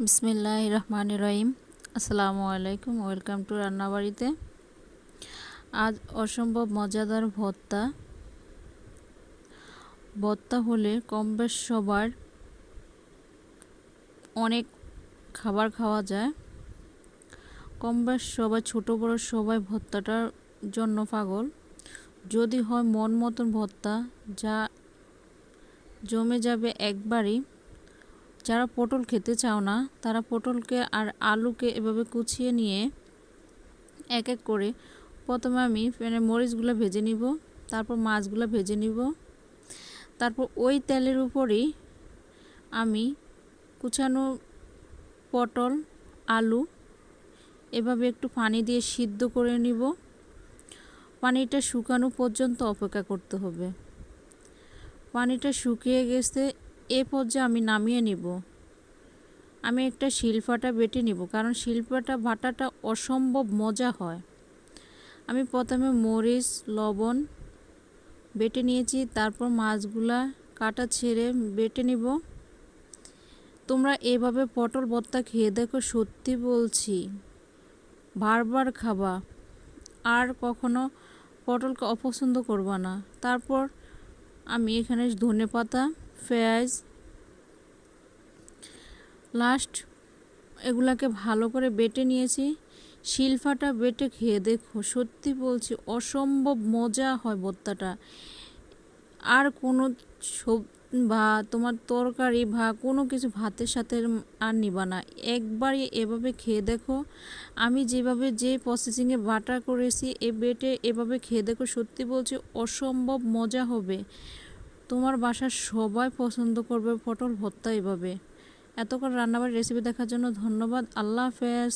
বিসমিল্লাহ রহমান রহিম আসসালামু আলাইকুম, ওয়েলকাম টু রান্নাবাড়িতে। আজ অসম্ভব মজাদার ভর্তা। ভর্তা হলে কম বেশ সবার অনেক খাবার খাওয়া যায়। কম বেশ সবাই, ছোটো বড় সবাই ভর্তাটার জন্য পাগল। যদি হয় মন মতন ভর্তা, যা জমে যাবে একবারই। যারা পটল খেতে চাও না, তারা পটলকে আর আলুকে এভাবে কুচিয়ে নিয়ে এক এক করে প্রথমে আমি প্যানে মরিচগুলো ভেজে নিব, তারপর মাছগুলো ভেজে নিব, তারপর ওই তেলের উপরেই আমি কুচানো পটল, আলু এভাবে একটু পানি দিয়ে সিদ্ধ করে নিব। পানিটা শুকানো পর্যন্ত অপেক্ষা করতে হবে। পানিটা শুকিয়ে গেছে এ পর্যায়ে আমি নামিয়ে নিব। আমি একটা শিলফাটা বেটে নিব, কারণ শিল্পাটা বাটাটা অসম্ভব মজা হয়। আমি প্রথমে মরিচ, লবণ বেটে নিয়েছি, তারপর মাছগুলা কাটা ছেড়ে বেটে নিব। তোমরা এভাবে পটল ভর্তা খেয়ে দেখো, সত্যি বলছি, বারবার খাবা। আর কখনো পটলকে অপছন্দ করবা না। তারপর আমি এখানে ধনে পাতা পেঁয়াজ লাস্ট এগুলাকে ভালো করে বেটে নিয়েছি। শিলফাটা বেটে খেয়ে দেখো, সত্যি বলছি অসম্ভব মজা হয় ভর্তাটা। আর কোনো সব বা তোমার তরকারি বা কোনো কিছু ভাতের সাথে আর নিবা না। একবারই এভাবে খেয়ে দেখো, আমি যেভাবে যে প্রসেসিংয়ে বাটা করেছি, এ বেটে এভাবে খেয়ে দেখো, সত্যি বলছি অসম্ভব মজা হবে। তোমার বাসার সবাই পছন্দ করবে পটল ভর্তা এভাবে। এতক্ষণ রান্নাবাড়ির রেসিপি দেখার জন্য ধন্যবাদ। আল্লাহ হাফেজ।